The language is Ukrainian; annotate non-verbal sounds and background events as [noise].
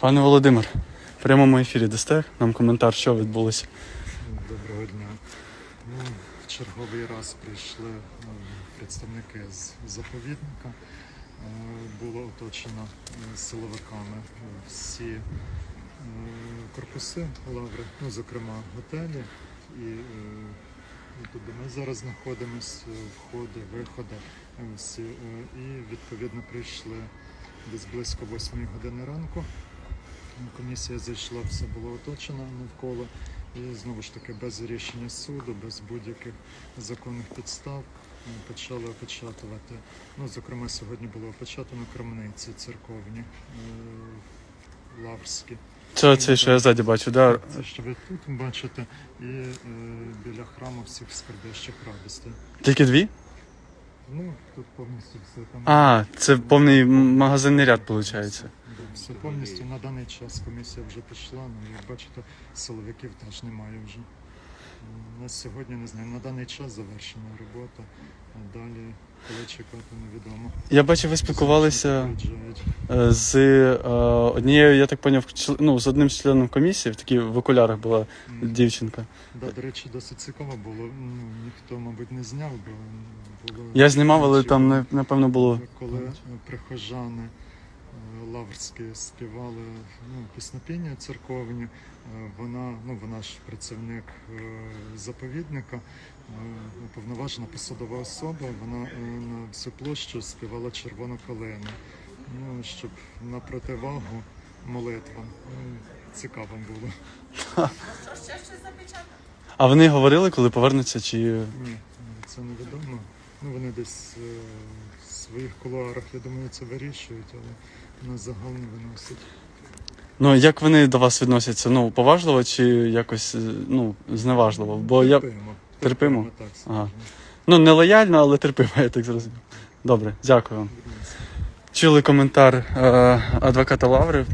Пане Володимир, в прямому ефірі дасте нам коментар, що відбулося. Доброго дня. Ну, в черговий раз прийшли е, представники з заповідника. Е, Було оточено е, силовиками всі е, корпуси лаври, ну, зокрема готелі. І ну, тут, ми зараз знаходимося, входи, виходи всі. І відповідно прийшли десь близько 8 години ранку. Комісія зайшла, все було оточено навколо. І знову ж таки без рішення суду, без будь-яких законних підстав е, почали опечатувати. Ну, зокрема, сьогодні було опечатано крамниці церковні, е, лаврські. Це цей, що я ззаді бачу, да? Це що ви тут бачите, і е, біля храму всіх скорбящих радостей. Тільки дві? Ну, тут повністю все там. А, це повний магазинний ряд, виходить. Все повністю на даний час комісія вже пішла, ну як бачите, силовиків теж немає вже. На сьогодні не знаю, на даний час завершена робота, а далі коли чекати невідомо. Я бачу, ви спілкувалися е, з е, однією, я так поняв, ну, з одним членом комісії, в такій в окулярах була дівчинка. Да, до речі, досить цікаво було. Ну, ніхто, мабуть, не зняв, бо було. Я знімав, але там не- напевно було. Коли прихожани лаврські співали ну, піснопіння церковні, е, вона, ну, вона ж працівник е, заповідника, е, уповноважена посадова особа, вона е, на всю площу співала червону калину, ну, щоб на противагу молитвам. Цікаво було. А вони говорили, коли повернуться, чи. Ні, це невідомо. Ну, вони десь е, в своїх кулуарах, я думаю, це вирішують, але на загал не виносять. Ну, як вони до вас відносяться? Ну, поважливо чи якось е, ну, зневажливо? Бо я. терпимо. Терпимо? так Ага. Ну, не лояльно, але терпимо, [laughs] я так зрозумів. Добре, дякую вам. Чули коментар е, адвоката Лаври